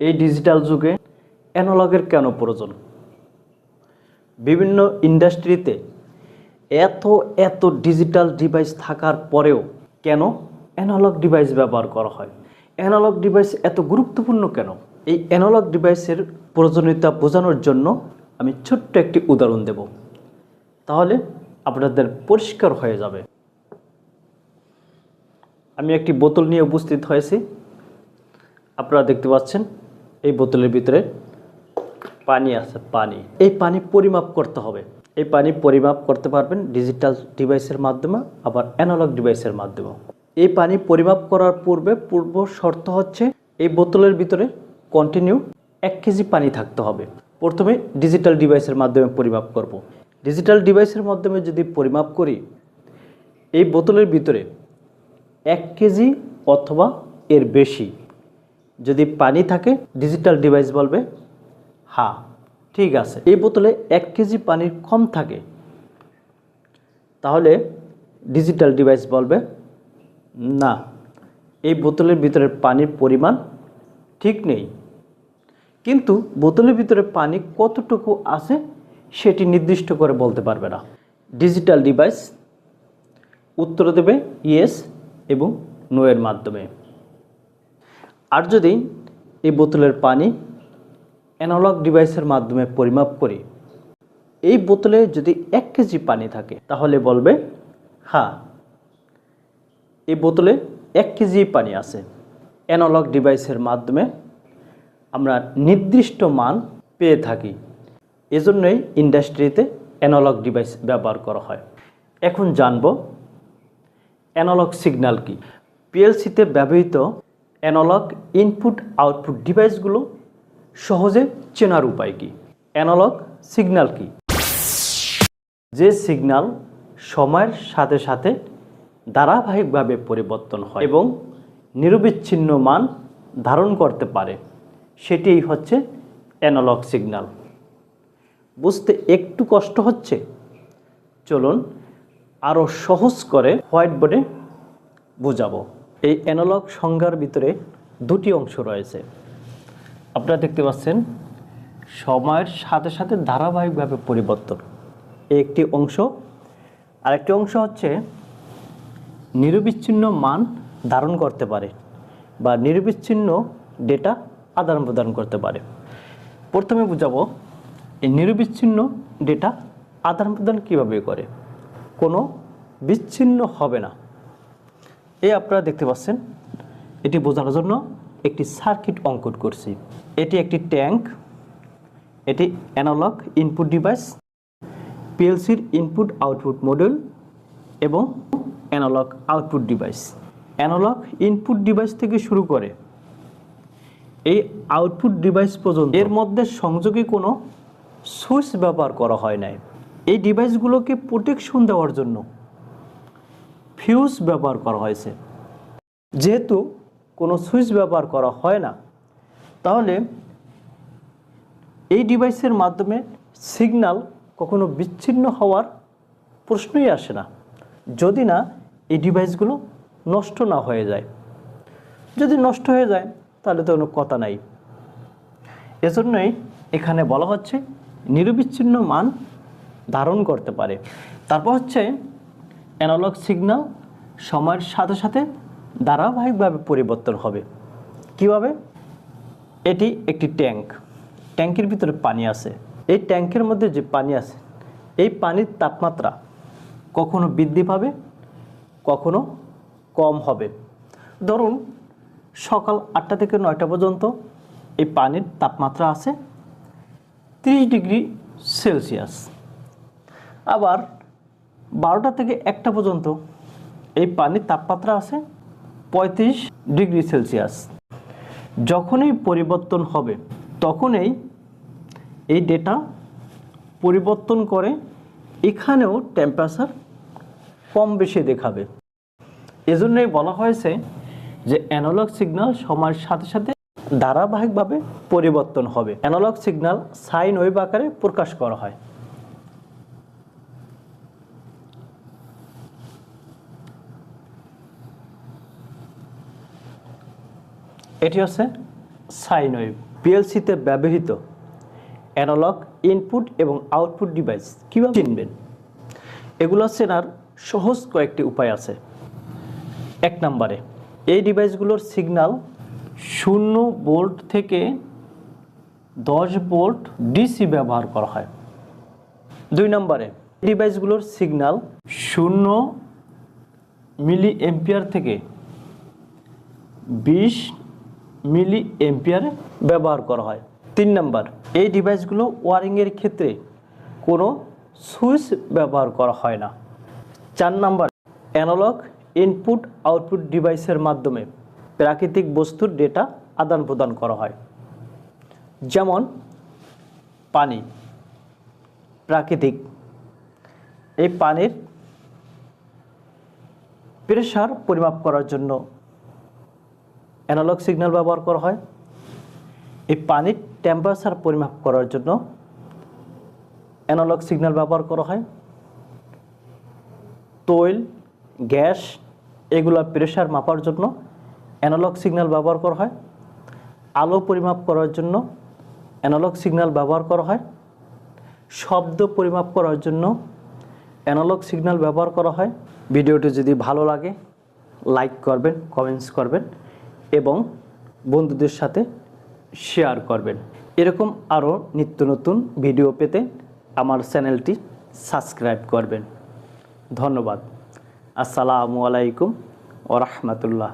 এই ডিজিটাল যুগে অ্যানালগের কেন প্রয়োজন? বিভিন্ন ইন্ডাস্ট্রিতে এত এত ডিজিটাল ডিভাইস থাকার পরেও কেন অ্যানালগ ডিভাইস ব্যবহার করা হয়? অ্যানালগ ডিভাইস এত গুরুত্বপূর্ণ কেন? এই অ্যানালগ ডিভাইসের প্রয়োজনীয়তা বোঝানোর জন্য আমি ছোট্ট একটি উদাহরণ দেব। তাহলে আপনাদের পরিষ্কার হয়ে যাবে। আমি একটি বোতল নিয়ে উপস্থিত হয়েছি। আপনারা দেখতে পাচ্ছেন এই বোতলের ভিতরে পানি আছে, পানি। এই পানি পরিমাপ করতে হবে। এই পানি পরিমাপ করতে পারবেন ডিজিটাল ডিভাইসের মাধ্যমে, আবার অ্যানালগ ডিভাইসের মাধ্যমে। এই পানি পরিমাপ করার পূর্বে পূর্ব শর্ত হচ্ছে, এই বোতলের ভিতরে কন্টিনিউ এক কেজি পানি থাকতে হবে। প্রথমে ডিজিটাল ডিভাইসের মাধ্যমে পরিমাপ করব। ডিজিটাল ডিভাইসের মাধ্যমে যদি পরিমাপ করি, এই বোতলের ভিতরে এক কেজি অথবা এর বেশি যদি পানি থাকে ডিজিটাল ডিভাইস বলবে। হ্যাঁ ঠিক আছে। এই বোতলে এক কেজি পানির কম থাকে। তাহলে ডিজিটাল ডিভাইস বলবে, না, এই বোতলের ভিতরে পানির পরিমাণ ঠিক নেই। কিন্তু বোতলের ভিতরে পানি কতটুকু আছে, সেটি নির্দিষ্ট করে বলতে পারবে না। ডিজিটাল ডিভাইস উত্তর দেবে ইয়েস এবং নো এর মাধ্যমে। আর যদি এই বোতলের পানি অ্যানালগ ডিভাইসের মাধ্যমে পরিমাপ করি, এই বোতলে যদি এক কেজি পানি থাকে, তাহলে বলবে হ্যাঁ এই বোতলে এক কেজি পানি আছে। অ্যানালগ ডিভাইসের মাধ্যমে আমরা নির্দিষ্ট মান পেয়ে থাকি। এজন্যই ইন্ডাস্ট্রিতে অ্যানালগ ডিভাইস ব্যবহার করা হয়। এখন জানব অ্যানালগ সিগন্যাল কি? পিএলসিতে ব্যবহৃত অ্যানালগ ইনপুট আউটপুট ডিভাইসগুলো সহজে চেনার উপায় কি? অ্যানালগ সিগন্যাল কি? যে সিগন্যাল সময়ের সাথে সাথে ধারাবাহিকভাবে পরিবর্তন হয় এবং নিরবিচ্ছিন্ন মান ধারণ করতে পারে, সেটিই হচ্ছে অ্যানালগ সিগন্যাল। বুঝতে একটু কষ্ট হচ্ছে? চলুন আরও সহজ করে হোয়াইট বোর্ডে বোঝাবো। এই অ্যানালগ সংজ্ঞার ভিতরে দুটি অংশ রয়েছে। আপনারা দেখতে পাচ্ছেন, সময়ের সাথে সাথে ধারাবাহিকভাবে পরিবর্তন। একটি অংশ। আরেকটি অংশ হচ্ছে, নিরবিচ্ছিন্ন মান ধারণ করতে পারে বা নিরবিচ্ছিন্ন ডেটা আদান প্রদান করতে পারে। প্রথমে বুঝাবো, এই নিরবিচ্ছিন্ন ডেটা আদান প্রদান কীভাবে করে? কোনো বিচ্ছিন্ন হবে না। এই আপনারা দেখতে পাচ্ছেন, এটি বোঝানোর জন্য একটি সার্কিট অঙ্কন করছি। এটি একটি ট্যাঙ্ক, এটি অ্যানালগ ইনপুট ডিভাইস, পিএলসির ইনপুট আউটপুট মডেল এবং analogue output device. Analogue input device থেকে শুরু করে এই আউটপুট ডিভাইস পর্যন্ত এর মধ্যে সংযোগে কোনো সুইচ ব্যবহার করা হয় নাই। এই ডিভাইসগুলোকে প্রোটেকশন দেওয়ার জন্য ফিউজ ব্যবহার করা হয়েছে। যেহেতু কোনো সুইচ ব্যবহার করা হয় না, তাহলে এই ডিভাইসের মাধ্যমে সিগন্যাল কখনো বিচ্ছিন্ন হওয়ার প্রশ্নই আসে না, যদি না এই ডিভাইসগুলো নষ্ট না হয়ে যায়। যদি নষ্ট হয়ে যায়, তাহলে তো কোনো কথা নাই। এজন্যই এখানে বলা হচ্ছে, নিরবিচ্ছিন্ন মান ধারণ করতে পারে। তারপর হচ্ছে অ্যানালগ সিগন্যাল সময়ের সাথে সাথে ধারাবাহিকভাবে পরিবর্তন হবে। কীভাবে? এটি একটি ট্যাঙ্ক। ট্যাঙ্কের ভিতরে পানি আছে। এই ট্যাঙ্কের মধ্যে যে পানি আছে, এই পানির তাপমাত্রা কখনো বৃদ্ধি পাবে, কখনো কম হবে। ধরুন, সকাল আটটা থেকে নয়টা পর্যন্ত এই পানির তাপমাত্রা আছে তিরিশ ডিগ্রি সেলসিয়াস। আবার বারোটা থেকে একটা পর্যন্ত এই পানির তাপমাত্রা আছে পঁয়ত্রিশ ডিগ্রি সেলসিয়াস। যখনই পরিবর্তন হবে, তখনই এই ডেটা পরিবর্তন করে এখানেও টেম্পারেচার কম বেশি দেখাবে। এজন্যই বলা হয়েছে যে অ্যানালগ সিগন্যাল সময়ের সাথে সাথে ধারাবাহিকভাবে পরিবর্তন হবে। অ্যানালগ সিগন্যাল সাইন ওয়েভ আকারে প্রকাশ করা হয়। এটি হচ্ছে সাইন ওয়েভ পিএলসিতে ব্যবহৃত অ্যানালগ ইনপুট এবং আউটপুট ডিভাইস কীভাবে চিনবেন? এগুলো চেনার সহজ কয়েকটি উপায় আছে। এক নম্বরে, এই ডিভাইসগুলোর সিগনাল শূন্য বোল্ট থেকে দশ ভোল্ট ডিসি ব্যবহার করা হয়। দুই নম্বরে ডিভাইসগুলোর সিগনাল শূন্য মিলি এম্পিয়ার থেকে বিশ মিলি এম্পিয়ার ব্যবহার করা হয়। তিন নম্বর, এই ডিভাইসগুলো ওয়ারিংয়ের ক্ষেত্রে কোনো সুইচ ব্যবহার করা হয় না। চার নম্বর, অ্যানালগ ইনপুট আউটপুট ডিভাইসের মাধ্যমে প্রাকৃতিক বস্তুর ডেটা আদান প্রদান করা হয়। যেমন, পানি, প্রাকৃতিক। এই পানির প্রেশার পরিমাপ করার জন্য অ্যানালগ সিগন্যাল ব্যবহার করা হয়। এই পানির টেম্পারেচার পরিমাপ করার জন্য অ্যানালগ সিগন্যাল ব্যবহার করা হয়। তৈল, গ্যাস এগুলোর প্রেশার মাপার জন্য অ্যানালগ সিগন্যাল ব্যবহার করা হয়। আলো পরিমাপ করার জন্য অ্যানালগ সিগন্যাল ব্যবহার করা হয়। শব্দ পরিমাপ করার জন্য অ্যানালগ সিগন্যাল ব্যবহার করা হয়। ভিডিওটি যদি ভালো লাগে লাইক করবেন কমেন্টস করবেন। এবং বন্ধুদের সাথে শেয়ার করবেন। এরকম আরও নিত্য নতুন ভিডিও পেতে আমার চ্যানেলটি সাবস্ক্রাইব করবেন। ধন্যবাদ। আসসালামু আলাইকুম ও রহমতুল্লাহ।